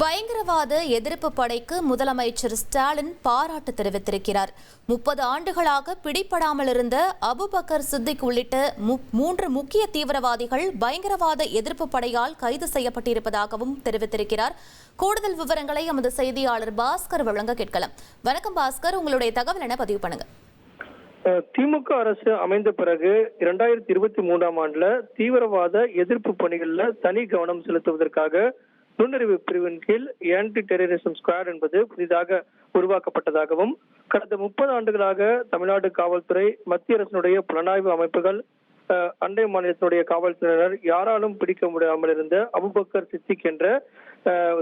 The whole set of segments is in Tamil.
பயங்கரவாத எதிர்ப்பு படைக்கு முதலமைச்சர் ஸ்டாலின் பாராட்டு தெரிவித்திருக்கிறார். முப்பது ஆண்டுகளாக பிடிபடாமல் இருந்த அபுபக்கர் சித்திக் உள்ளிட்ட மூன்று முக்கிய தீவிரவாதிகள் பயங்கரவாத எதிர்ப்பு படையால் கைது செய்யப்பட்டிருப்பதாகவும் தெரிவித்திருக்கிறார். கூடுதல் விவரங்களை எமது செய்தியாளர் பாஸ்கர் வழங்க கேட்கலாம். வணக்கம் பாஸ்கர் உங்களுடைய தகவல் என பதிவு பண்ணுங்க. திமுக அரசு அமைந்த பிறகு இரண்டாயிரத்தி இருபத்தி மூன்றாம் ஆண்டுல தீவிரவாத எதிர்ப்பு பணிகள்ல தனி கவனம் செலுத்துவதற்காக நுண்ணறிவு பிரிவின் கீழ் ஆன்டி டெரரிசம் ஸ்குவாட் என்பது புதிதாக உருவாக்கப்பட்டதாகவும் கடந்த முப்பது ஆண்டுகளாக தமிழ்நாடு காவல்துறை மத்திய அரசினுடைய புலனாய்வு அமைப்புகள் அஹ், அண்டை மாநிலத்தினுடைய காவல்துறையினர் யாராலும் பிடிக்க முடியாமல் இருந்த அபுபக்கர் சித்திக் என்ற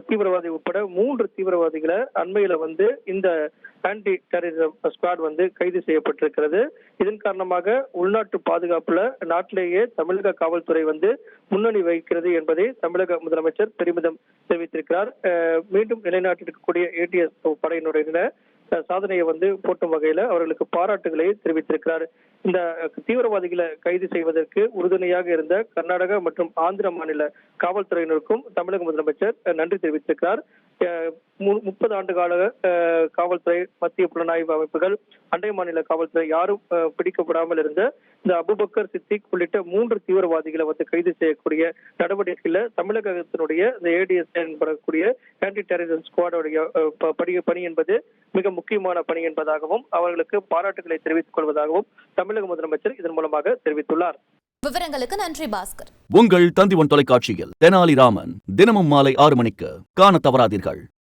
தீவிரவாதி உட்பட மூன்று தீவிரவாதிகளை அண்மையில வந்து இந்த ஆன்டி டெரரிசம் ஸ்குவாட் வந்து கைது செய்யப்பட்டிருக்கிறது. இதன் காரணமாக உள்நாட்டு பாதுகாப்புல நாட்டிலேயே தமிழக காவல்துறை வந்து முன்னணி வகிக்கிறது என்பதை தமிழக முதலமைச்சர் பெருமிதம் தெரிவித்திருக்கிறார். மீண்டும் நிலைநாட்டிருக்கக்கூடிய ஏடிஎஸ் படையினுடைய சாதனையை வந்து போட்டும் வகையில அவர்களுக்கு பாராட்டுகளை தெரிவித்திருக்கிறார். இந்த தீவிரவாதிகளை கைது செய்வதற்கு உறுதுணையாக இருந்த கர்நாடக மற்றும் ஆந்திர மாநில காவல்துறையினருக்கும் தமிழக முதலமைச்சர் நன்றி தெரிவித்திருக்கிறார். முப்பது ஆண்டு கால காவல்துறை மத்திய புலனாய்வு அமைப்புகள் அண்டை மாநில காவல்துறை யாரும் பிடிக்கப்படாமல் இருந்த இந்த அபுபக்கர் சித்திக் உள்ளிட்ட மூன்று தீவிரவாதிகளை வந்து கைது செய்யக்கூடிய நடவடிக்கையில தமிழகத்தினுடைய இந்த ஏடிஎஸ் எனப்படக்கூடிய ஆன்டி டெரரிசம் ஸ்குவாடோடைய பணி பணி என்பது மிக முக்கியமான பணி என்பதாகவும் அவர்களுக்கு பாராட்டுகளை தெரிவித்துக் கொள்வதாகவும் தமிழக முதலமைச்சர் இதன் மூலமாக தெரிவித்துள்ளார். விவரங்களுக்கு நன்றி பாஸ்கர். உங்கள் தந்திவன் தொலைக்காட்சியில் தெனாலிராமன் தினமும் மாலை ஆறு மணிக்கு காணத் தவறாதீர்கள்.